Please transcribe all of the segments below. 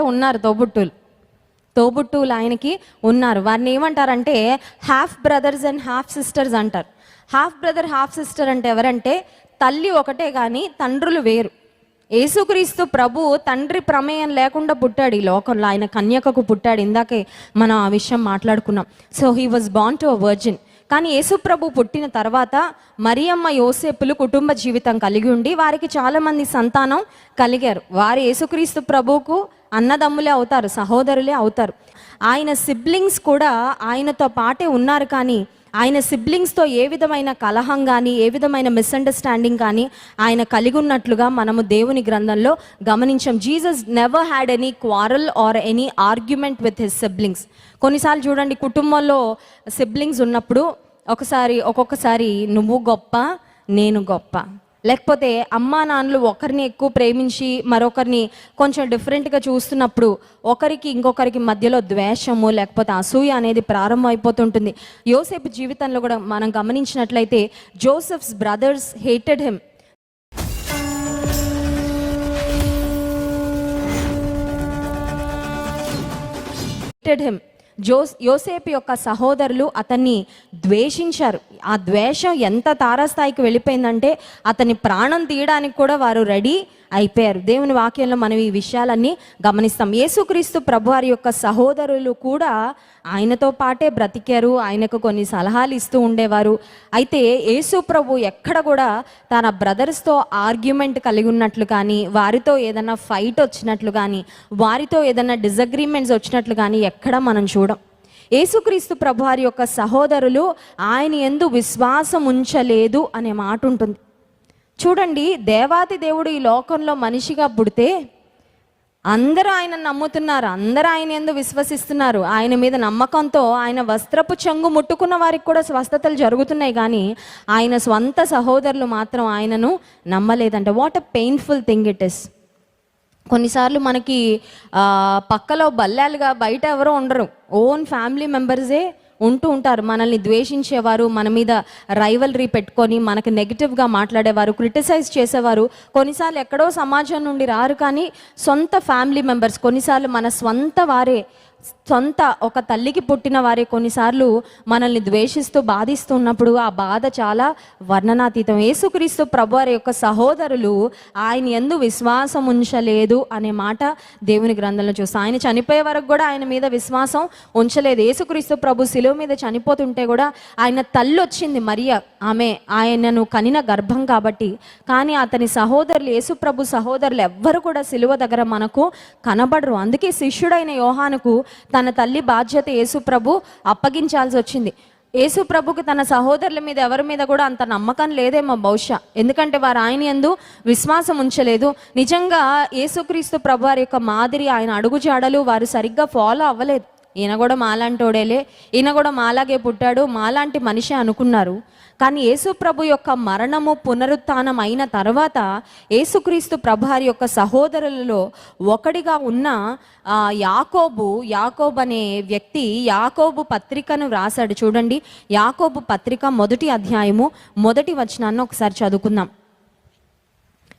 ఉన్నారంటే ఉన్నారు తోబుట్టులు. తోబుట్టువులు ఆయనకి ఉన్నారు. వారిని ఏమంటారంటే half brothers and half sisters అంటారు. హాఫ్ బ్రదర్ హాఫ్ సిస్టర్ అంటే ఎవరంటే తల్లి ఒకటే కానీ తండ్రులు వేరు. యేసుక్రీస్తు ప్రభు తండ్రి ప్రమేయం లేకుండా పుట్టాడు ఈ లోకంలో. ఆయన కన్యకకు పుట్టాడు. ఇందాకే మనం ఆ విషయం మాట్లాడుకున్నాం. So he was born to a virgin కానీ యేసుప్రభు పుట్టిన తర్వాత మరియమ్మ యోసేపులు కుటుంబ జీవితం కలిగి ఉండి వారికి చాలామంది సంతానం కలిగారు. వారు యేసుక్రీస్తు ప్రభువుకు అన్నదమ్ములే అవుతారు సహోదరులే అవుతారు. ఆయన సిబ్లింగ్స్ కూడా ఆయనతో పాటే ఉన్నారు కానీ ఆయన సిబ్లింగ్స్తో ఏ విధమైన కలహం కానీ ఏ విధమైన మిస్అండర్స్టాండింగ్ కానీ ఆయన కలిగి ఉన్నట్లుగా మనము దేవుని గ్రంథంలో గమనించాం. Jesus never had any quarrel or any argument with his siblings. కొన్నిసార్లు చూడండి కుటుంబంలో సిబ్లింగ్స్ ఉన్నప్పుడు ఒకసారి ఒక్కొక్కసారి నువ్వు గొప్ప నేను గొప్ప. లేకపోతే అమ్మా నాన్నలు ఒకరిని ఎక్కువ ప్రేమించి మరొకరిని కొంచెం డిఫరెంట్గా చూస్తున్నప్పుడు ఒకరికి ఇంకొకరికి మధ్యలో ద్వేషము లేకపోతే అసూయ అనేది ప్రారంభం అయిపోతుంటుంది యోసేపు జీవితంలో కూడా మనం గమనించినట్లయితే Joseph's brothers hated him. Hated him. Jose యోసేపు యొక్క సహోదరులు అతన్ని ద్వేషించారు. ఆ ద్వేషం ఎంత తారాస్థాయికి వెళ్ళిపోయిందంటే అతని ప్రాణం తీయడానికి కూడా వారు రెడీ అయిపోయారు. దేవుని వాక్యంలో మనం ఈ విషయాలన్నీ గమనిస్తాం. యేసుక్రీస్తు ప్రభువారి యొక్క సహోదరులు కూడా ఆయనతో పాటే బ్రతికారు. ఆయనకు కొన్ని సలహాలు ఇస్తూ ఉండేవారు. అయితే యేసు ప్రభు ఎక్కడ కూడా తన బ్రదర్స్తో ఆర్గ్యుమెంట్ కలిగి ఉన్నట్లు కానీ వారితో ఏదైనా ఫైట్ వచ్చినట్లు కానీ వారితో ఏదైనా డిజగ్రిమెంట్స్ వచ్చినట్లు కానీ ఎక్కడ మనం చూడం. యేసుక్రీస్తు ప్రభువారి యొక్క సహోదరులు ఆయన ఎందు విశ్వాసం ఉంచలేదు అనే మాట ఉంటుంది. చూడండి దేవాతి దేవుడు ఈ లోకంలో మనిషిగా పుడితే అందరూ ఆయన నమ్ముతున్నారు అందరూ ఆయన ఎందు విశ్వసిస్తున్నారు. ఆయన మీద నమ్మకంతో ఆయన వస్త్రపు చెంగు ముట్టుకున్న వారికి కూడా స్వస్థతలు జరుగుతున్నాయి కానీ ఆయన స్వంత సహోదరులు మాత్రం ఆయనను నమ్మలేదంట. What a painful thing it is కొన్నిసార్లు మనకి పక్కలో బల్లాలుగా బయట ఎవరో ఉండరు. ఓన్ ఫ్యామిలీ మెంబర్సే ఉంటూ ఉంటారు. మనల్ని ద్వేషించేవారు మన మీద రైవలరీ పెట్టుకొని మనకు నెగిటివ్గా మాట్లాడేవారు క్రిటిసైజ్ చేసేవారు. కొన్నిసార్లు ఎక్కడో సమాజం నుండి రారు కానీ సొంత ఫ్యామిలీ మెంబర్స్ కొన్నిసార్లు మన స్వంత వారే సొంత ఒక తల్లికి పుట్టిన వారే కొన్నిసార్లు మనల్ని ద్వేషిస్తూ బాధిస్తున్నప్పుడు ఆ బాధ చాలా వర్ణనాతీతం. యేసుక్రీస్తు ప్రభువారి యొక్క సహోదరులు ఆయన ఎందు విశ్వాసం ఉంచలేదు అనే మాట దేవుని గ్రంథంలో చూస్తాం ఆయన చనిపోయే వరకు కూడా ఆయన మీద విశ్వాసం ఉంచలేదు. యేసుక్రీస్తు ప్రభు శిలువ మీద చనిపోతుంటే కూడా ఆయన తల్లి వచ్చింది మరియ ఆమె ఆయనను కనిన గర్భం కాబట్టి. కానీ అతని సహోదరులు యేసు ప్రభు సహోదరులు ఎవ్వరు కూడా శిలువ దగ్గర మనకు కనబడరు. అందుకే శిష్యుడైన యోహానుకు తన తల్లి బాధ్యత యేసుప్రభు అప్పగించాల్సి వచ్చింది. యేసు తన సహోదరుల మీద ఎవరి మీద కూడా అంత నమ్మకం లేదేమో బహుశా. ఎందుకంటే వారు ఆయన యందు విశ్వాసం ఉంచలేదు. నిజంగా యేసుక్రీస్తు ప్రభు వారి యొక్క మాదిరి ఆయన అడుగుజాడలు వారు సరిగ్గా ఫాలో అవ్వలేదు. ఈయన కూడా మాలాంటోడేలే. ఈయన కూడా మాలాగే పుట్టాడు. మాలాంటి మనిషి అనుకున్నారు. కానీ యేసు ప్రభు యొక్క మరణము పునరుత్థానం అయిన తర్వాత యేసుక్రీస్తు ప్రభారి యొక్క సహోదరులలో ఒకడిగా ఉన్న యాకోబు యాకోబు అనే వ్యక్తి యాకోబు పత్రికను వ్రాసాడు చూడండి యాకోబు పత్రిక మొదటి అధ్యాయము మొదటి వచనాన్ని ఒకసారి చదువుకుందాం.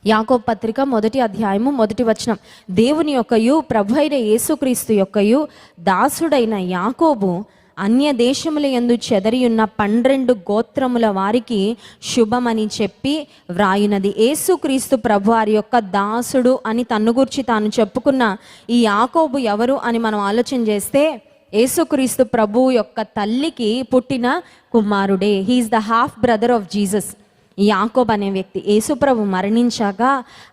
యాకోబ్ పత్రిక మొదటి అధ్యాయము మొదటి వచనం. దేవుని యొక్కయు ప్రభు అయిన యేసుక్రీస్తు యొక్కయు దాసుడైన యాకోబు అన్య దేశముల యందు చెదరియున్న పన్నెండు గోత్రముల వారికి శుభమని చెప్పి వ్రాయునది. యేసుక్రీస్తు ప్రభు వారి యొక్క దాసుడు అని తన్ను గురించి తాను చెప్పుకున్న ఈ యాకోబు ఎవరు అని మనం ఆలోచన చేస్తే యేసుక్రీస్తు ప్రభు యొక్క తల్లికి పుట్టిన కుమారుడే. He's the half brother of Jesus యాకోబ్ అనే వ్యక్తి యేసుప్రభు మరణించాక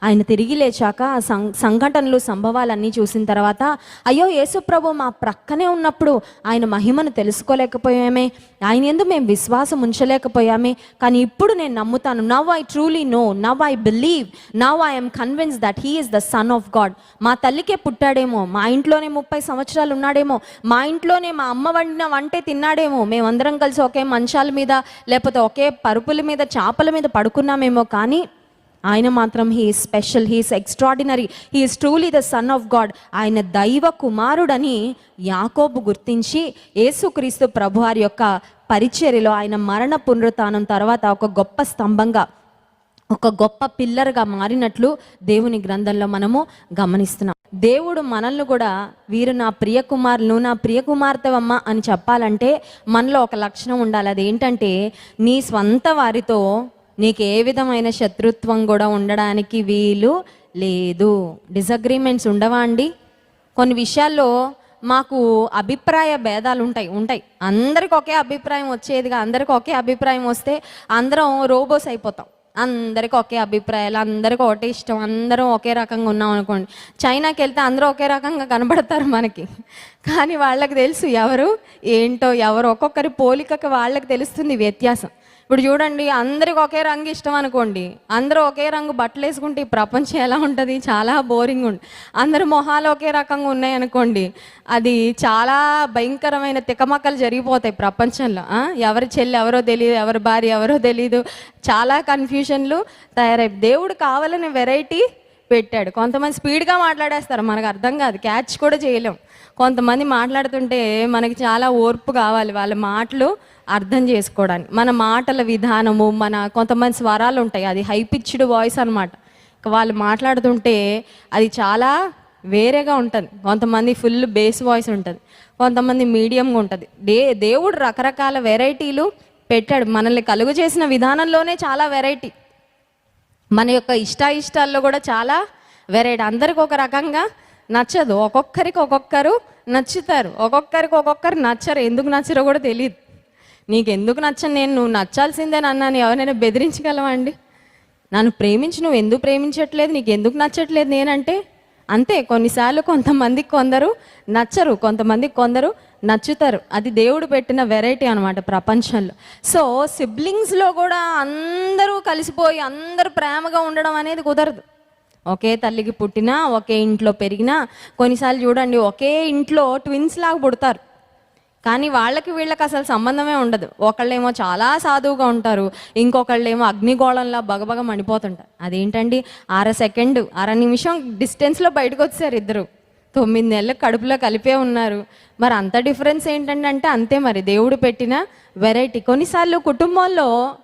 ఆయన తిరిగి లేచాక సం సంఘటనలు సంభవాలన్నీ చూసిన తర్వాత అయ్యో యేసుప్రభు మా ప్రక్కనే ఉన్నప్పుడు ఆయన మహిమను తెలుసుకోలేకపోయామే ఆయన ఎందు మేము విశ్వాసం ఉంచలేకపోయామే కానీ ఇప్పుడు నేను నమ్ముతాను. Now I truly know now I believe now I'm convince that he is the son of God మా తల్లికే పుట్టాడేమో మా ఇంట్లోనే ముప్పై సంవత్సరాలు ఉన్నాడేమో మా ఇంట్లోనే మా అమ్మ వండిన వంటే తిన్నాడేమో మేమందరం కలిసి ఒకే మంచాల మీద లేకపోతే ఒకే పరుపుల మీద చాపల మీద పడుకున్నామేమో కానీ ఆయన మాత్రం he special he's extraordinary he's truly the son of God ఆయన దైవ కుమారుడని యాకోబు గుర్తించి యేసుక్రీస్తు ప్రభువారి యొక్క పరిచర్యలో ఆయన మరణ పునరుత్నం తర్వాత ఒక గొప్ప స్తంభంగా ఒక గొప్ప పిల్లర్గా మారినట్లు దేవుని గ్రంథంలో మనము గమనిస్తున్నాం. దేవుడు మనల్ని కూడా వీరు నా ప్రియ కుమారులు నా ప్రియ కుమార్తెవమ్మ అని చెప్పాలంటే మనలో ఒక లక్షణం ఉండాలి. అదేంటంటే నీ స్వంత వారితో నీకు ఏ విధమైన శత్రుత్వం కూడా ఉండడానికి వీలు లేదు. డిసగ్రిమెంట్స్ ఉండవా అండి? కొన్ని విషయాల్లో మాకు అభిప్రాయ భేదాలు ఉంటాయి ఉంటాయి. అందరికి ఒకే అభిప్రాయం వచ్చేదిగా అందరికి ఒకే అభిప్రాయం వస్తే అందరం రోబోస్ అయిపోతాం. అందరికి ఒకే అభిప్రాయాలు అందరికి ఒకటే ఇష్టం అందరం ఒకే రకంగా ఉన్నాం అనుకోండి. చైనాకి వెళ్తే అందరూ ఒకే రకంగా కనబడతారు మనకి. కానీ వాళ్ళకి తెలుసు ఎవరు ఏంటో ఎవరు ఒక్కొక్కరి పోలికకి వాళ్ళకి తెలుస్తుంది వ్యత్యాసం. ఇప్పుడు చూడండి అందరికి ఒకే రంగు ఇష్టం అనుకోండి. అందరూ ఒకే రంగు బట్టలు వేసుకుంటే ఈ ప్రపంచం ఎలా ఉంటుంది? చాలా బోరింగ్ ఉంది అందరు మొహాలు ఒకే రకంగా ఉన్నాయనుకోండి అది చాలా భయంకరమైన తికమక్కలు జరిగిపోతాయి ప్రపంచంలో. ఎవరి చెల్లి ఎవరో తెలియదు ఎవరి భార్య ఎవరో తెలియదు. చాలా కన్ఫ్యూషన్లు తయారై దేవుడు కావాలని వెరైటీ పెట్టాడు. కొంతమంది స్పీడ్గా మాట్లాడేస్తారు మనకు అర్థం కాదు. క్యాచ్ కూడా చేయలేం. కొంతమంది మాట్లాడుతుంటే మనకి చాలా ఓర్పు కావాలి వాళ్ళ మాటలు అర్థం చేసుకోవడానికి. మన మాటల విధానము మన కొంతమంది స్వరాలు ఉంటాయి. అది హై పిచ్డ్ వాయిస్ అనమాట వాళ్ళు మాట్లాడుతుంటే అది చాలా వేరేగా ఉంటుంది. కొంతమంది ఫుల్ బేస్ వాయిస్ ఉంటుంది. కొంతమంది మీడియంగా ఉంటుంది. దే దేవుడు రకరకాల వెరైటీలు పెట్టాడు. మనల్ని కలుగు చేసిన విధానంలోనే చాలా వెరైటీ. మన యొక్క ఇష్టాయిష్టాల్లో కూడా చాలా వెరైటీ. అందరికి ఒక రకంగా నచ్చదు. ఒక్కొక్కరికి ఒక్కొక్కరు నచ్చుతారు. ఒక్కొక్కరికి ఒక్కొక్కరు నచ్చరు. ఎందుకు నచ్చరో కూడా తెలియదు నీకు ఎందుకు నచ్చను నేను నువ్వు నచ్చాల్సిందే నన్ను ఎవరైనా బెదిరించగలవా అండి? నన్ను ప్రేమించి నువ్వు ఎందుకు ప్రేమించట్లేదు? నీకు ఎందుకు నచ్చట్లేదు నేనంటే? అంతే. కొన్నిసార్లు కొంతమందికి కొందరు నచ్చరు. కొంతమందికి కొందరు నచ్చుతారు. అది దేవుడు పెట్టిన వెరైటీ అనమాట ప్రపంచంలో. సో సిబ్లింగ్స్లో కూడా అందరూ కలిసిపోయి అందరూ ప్రేమగా ఉండడం అనేది కుదరదు. ఒకే తల్లికి పుట్టినా ఒకే ఇంట్లో పెరిగినా కొన్నిసార్లు చూడండి ఒకే ఇంట్లో ట్విన్స్ లాగా పుడతారు. కానీ వాళ్ళకి వీళ్ళకి అసలు సంబంధమే ఉండదు. ఒకళ్ళేమో చాలా సాధువుగా ఉంటారు ఇంకొకళ్ళేమో అగ్నిగోళంలా బగబగ మండిపోతుంటారు. అదేంటండి? అర సెకండ్ అర నిమిషం డిస్టెన్స్లో బయటకు వచ్చారు ఇద్దరు. తొమ్మిది నెలలు కడుపులో కలిపే ఉన్నారు. మరి అంత డిఫరెన్స్ ఏంటంటే అంటే అంతే మరి దేవుడు పెట్టిన వెరైటీ కొన్నిసార్లు కుటుంబంలో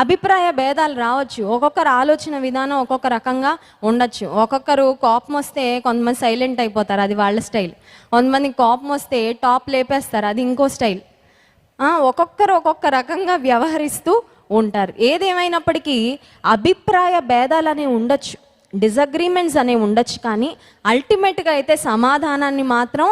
అభిప్రాయ భేదాలు రావచ్చు. ఒక్కొక్కరు ఆలోచన విధానం ఒక్కొక్క రకంగా ఉండొచ్చు. ఒక్కొక్కరు కోపం వస్తే కొంతమంది సైలెంట్ అయిపోతారు అది వాళ్ళ స్టైల్. కొంతమంది కోపం వస్తే టాప్ లేపేస్తారు అది ఇంకో స్టైల్. ఒక్కొక్కరు ఒక్కొక్క రకంగా వ్యవహరిస్తూ ఉంటారు. ఏదేమైనప్పటికీ అభిప్రాయ భేదాలు అనేవి ఉండొచ్చు. డిజగ్రిమెంట్స్ అనేవి ఉండొచ్చు కానీ అల్టిమేట్గా అయితే సమాధానాన్ని మాత్రం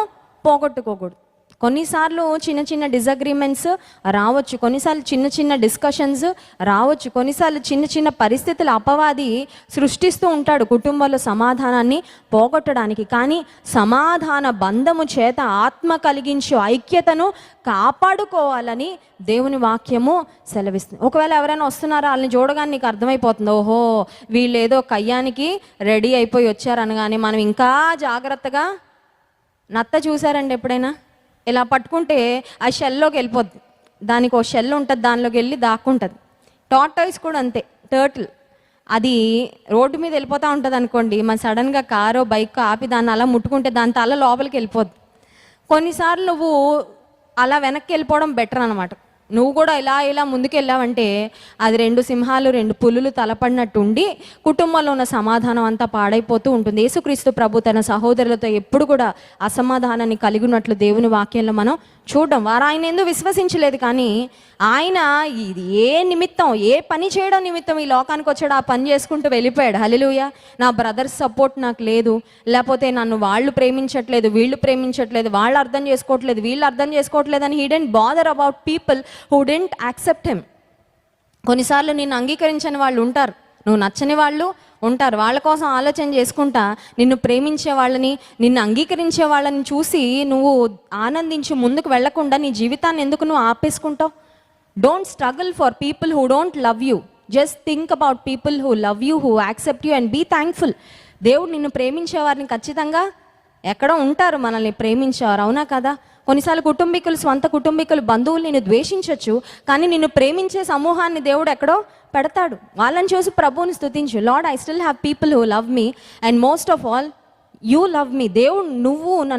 పోగొట్టుకోకూడదు. కొన్నిసార్లు చిన్న చిన్న డిజగ్రిమెంట్స్ రావచ్చు. కొన్నిసార్లు చిన్న చిన్న డిస్కషన్స్ రావచ్చు. కొన్నిసార్లు చిన్న చిన్న పరిస్థితుల అపవాది సృష్టిస్తూ ఉంటాడు కుటుంబంలో సమాధానాన్ని పోగొట్టడానికి. కానీ సమాధాన బంధము చేత ఆత్మ కలిగించు ఐక్యతను కాపాడుకోవాలని దేవుని వాక్యము సెలవిస్తుంది. ఒకవేళ ఎవరైనా వస్తున్నారో? వాళ్ళని చూడగానే నీకు అర్థమైపోతుంది. ఓహో వీళ్ళు ఏదో కయ్యానికి రెడీ అయిపోయి వచ్చారనగానే మనం ఇంకా జాగ్రత్తగా నత్త చూసారండి ఎప్పుడైనా? ఇలా పట్టుకుంటే ఆ షెల్లోకి వెళ్ళిపోద్ది. దానికి ఒక షెల్ ఉంటుంది దానిలోకి వెళ్ళి దాక్కుంటుంది. టార్టాయిస్ కూడా అంతే టర్టిల్ అది రోడ్డు మీద వెళ్ళిపోతూ ఉంటుంది అనుకోండి మన సడన్గా కారో బైక్ ఆపి దాన్ని అలా ముట్టుకుంటే దాని తల లోపలికి వెళ్ళిపోద్ది. కొన్నిసార్లు నువ్వు అలా వెనక్కి వెళ్ళిపోవడం బెటర్ అనమాట నువ్వు కూడా ఇలా ఇలా ముందుకెళ్ళావంటే అది రెండు సింహాలు రెండు పులులు తలపడినట్టు ఉండి కుటుంబంలో ఉన్న సమాధానం అంతా పాడైపోతూ ఉంటుంది. యేసుక్రీస్తు ప్రభు తన సహోదరులతో ఎప్పుడు కూడా అసమాధానాన్ని కలిగి ఉన్నట్లు దేవుని వాక్యంలో మనం చూడడం. వారు ఆయన ఎందుకు విశ్వసించలేదు కానీ ఆయన ఇది ఏ నిమిత్తం ఏ పని చేయడం నిమిత్తం ఈ లోకానికి వచ్చాడు ఆ పని చేసుకుంటూ వెళ్ళిపోయాడు. హలిలుయ నా బ్రదర్స్ సపోర్ట్ నాకు లేదు. లేకపోతే నన్ను వాళ్ళు ప్రేమించట్లేదు వీళ్ళు ప్రేమించట్లేదు వాళ్ళు అర్థం చేసుకోవట్లేదు వీళ్ళు అర్థం చేసుకోవట్లేదు అని he don't bother about people who don't accept him కొన్నిసార్లు నిన్ను అంగీకరించని వాళ్ళు ఉంటారు. నువ్వు నచ్చని వాళ్ళు ఉంటారు. వాళ్ళ కోసం ఆలోచన చేసుకుంటా నిన్ను ప్రేమించే వాళ్ళని నిన్ను అంగీకరించే వాళ్ళని చూసి నువ్వు ఆనందించి ముందుకు వెళ్ళకుండా నీ జీవితాన్ని ఎందుకు నువ్వు ఆపేసుకుంటావు? Don't struggle for people who don't love you just think about people who love you who accept you and be thankful దేవుడు నిన్ను ప్రేమించే వారిని ఖచ్చితంగా ఎక్కడో ఉంటారు మనల్ని ప్రేమించేవారు. అవునా కదా? కొన్నిసార్లు కుటుంబీకులు స్వంత కుటుంబీకులు బంధువులు నిన్ను ద్వేషించవచ్చు కానీ నిన్ను ప్రేమించే సమూహాన్ని దేవుడు ఎక్కడో పెడతాడు. వాళ్ళని చూసి ప్రభువుని స్థుతించు Lord I still have people who love me and most of all you love me. దేవుడు నువ్వు నన్ను